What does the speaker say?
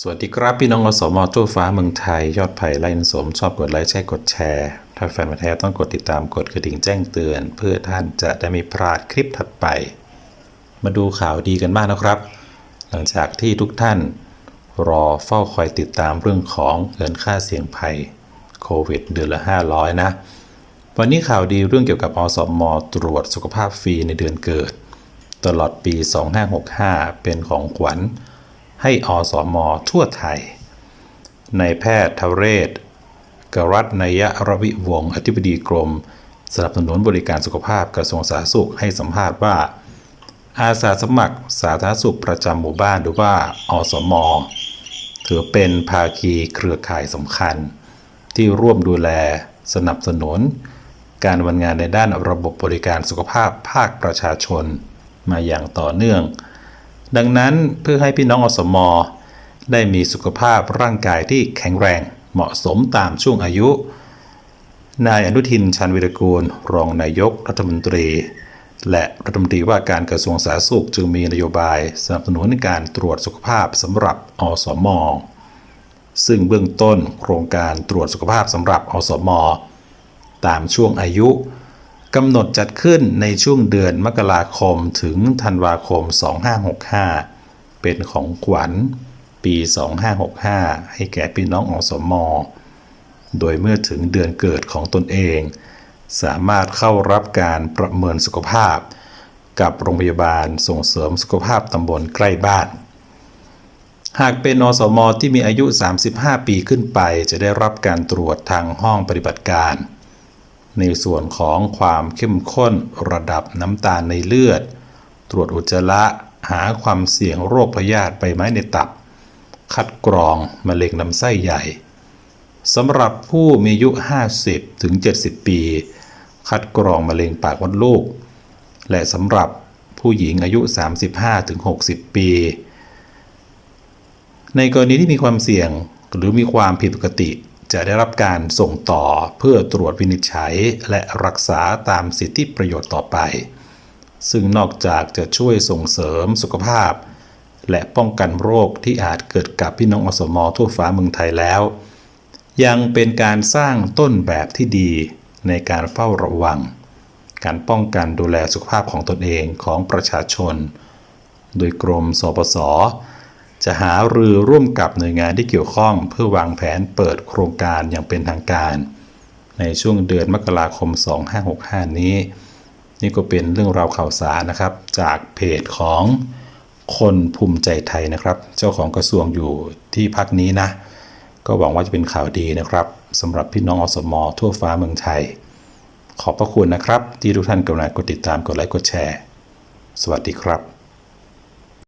สวัสดีครับพี่น้องอสมทั่วฟ้าเมืองไทย ยอดไผ่ไล่นสมชอบกดไลค์ใช่กดแชร์ ถ้าแฟนมาแท้ต้องกดติดตามกดกระดิ่งแจ้งเตือน เพื่อท่านจะได้ไม่พลาดคลิปถัดไป มาดูข่าวดีกันบ้างนะครับ หลังจากที่ทุกท่าน รอเฝ้าคอยติดตามเรื่องของเงินค่าเสี่ยงภัยโควิดเดือนละ 500 นะ วันนี้ข่าวดีเรื่องเกี่ยวกับอสมอตรวจสุขภาพฟรีในเดือนเกิด ตลอดปี 2565 เป็นของขวัญ ให้อสมทั่วไทย ในแพทย์ทเรศ กรัตนยรวิวงศ์อธิบดีกรม สนับสนุนบริการสุขภาพกระทรวงสาธารณสุขให้สัมภาษณ์ว่า อาสาสมัครสาธารณสุขประจำหมู่บ้านหรือว่าอสมถือเป็นภาคีเครือข่ายสำคัญ ที่ร่วมดูแลสนับสนุน การดำเนินงานในด้านระบบบริการสุขภาพภาคประชาชน มาอย่างต่อเนื่อง ดังนั้นเพื่อให้พี่น้องอสมได้มีสุขภาพร่างกายที่แข็งแรงเหมาะสมตามช่วงอายุ นายอนุทินชันวิรกูล รองนายกรัฐมนตรี และรัฐมนตรีว่าการกระทรวงสาธารณสุขจึงมีนโยบายสนับสนุนในการตรวจสุขภาพสำหรับอสมซึ่งเบื้องต้นโครงการตรวจสุขภาพสำหรับอสมตามช่วงอายุ กำหนดจัดขึ้นในช่วงเดือนมกราคมถึงธันวาคม 2565 เป็นของขวัญปี 2565 ให้แก่พี่น้องอสมโดยเมื่อถึงเดือนเกิดของตนเอง สามารถเข้ารับการประเมินสุขภาพ กับโรงพยาบาลส่งเสริมสุขภาพตำบลใกล้บ้าน หากเป็นอสมที่มีอายุ 35 ปีขึ้นไป จะได้รับการตรวจทางห้องปฏิบัติการ ในส่วนของความเข้มข้นระดับน้ำตาลในเลือด ตรวจอุจจาระหาความเสี่ยงโรคพยาธิใบไม้ในตับ คัดกรองมะเร็งลำไส้ใหญ่สำหรับผู้มีอายุ 50 ถึง 70 ปี คัดกรองมะเร็งปากมดลูก และสำหรับผู้หญิงอายุ 35 ถึง 60 ปี ในกรณีที่มีความเสี่ยงหรือมีความผิดปกติ จะได้รับการส่งต่อเพื่อตรวจวินิจฉัยและรักษาตามสิทธิประโยชน์ต่อไป ซึ่งนอกจากจะช่วยส่งเสริมสุขภาพ และป้องกันโรคที่อาจเกิดกับพี่น้องอสมอทั่วฟ้าเมืองไทยแล้ว ยังเป็นการสร้างต้นแบบที่ดีในการเฝ้าระวัง การป้องกันดูแลสุขภาพของตนเองของประชาชน โดยกรมสปส จะหารือร่วมกับหน่วยงานที่เกี่ยวข้อง เพื่อวางแผนเปิดโครงการอย่างเป็นทางการ ในช่วงเดือนมกราคม 2565 นี้ นี่ก็เป็นเรื่องราวข่าวสารนะครับ จากเพจของคนภูมิใจไทยนะครับ เจ้าของกระทรวงอยู่ที่พักนี้นะ ก็หวังว่าจะเป็นข่าวดีนะครับสำหรับพี่น้องอสมทั่วฟ้าเมืองไทย ขอบพระคุณนะครับ ที่ทุกท่านกรุณากดติดตามกดไลค์กดแชร์ สวัสดีครับ